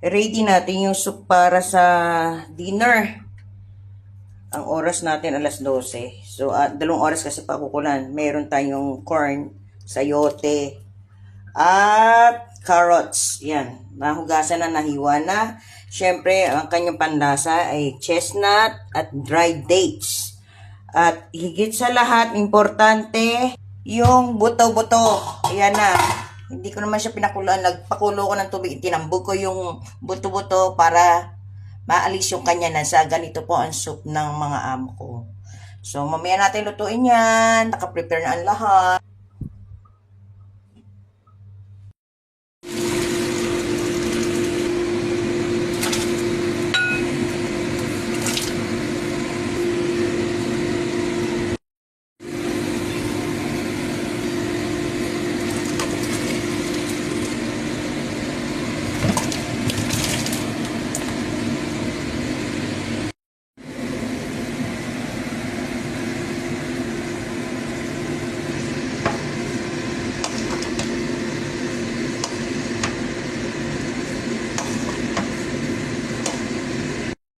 ready natin yung soup para sa dinner. Ang oras natin alas 12. So, ah, dalawang oras kasi pakukulan. Meron tayong corn, sayote, at carrots. Yan. Nahugasan na, nahiwa na. Siyempre, ang kanyang panlasa ay chestnut at dried dates. At higit sa lahat, importante, yung buto-buto. Ayan na. Hindi ko naman siya pinakuloan. Nagpakulo ko ng tubig. Tinambog ko yung buto-buto para maalis yung kanya na sa ganito po ang soup ng mga amo ko. So, mamaya natin lutuin yan. Naka-prepare na ang lahat.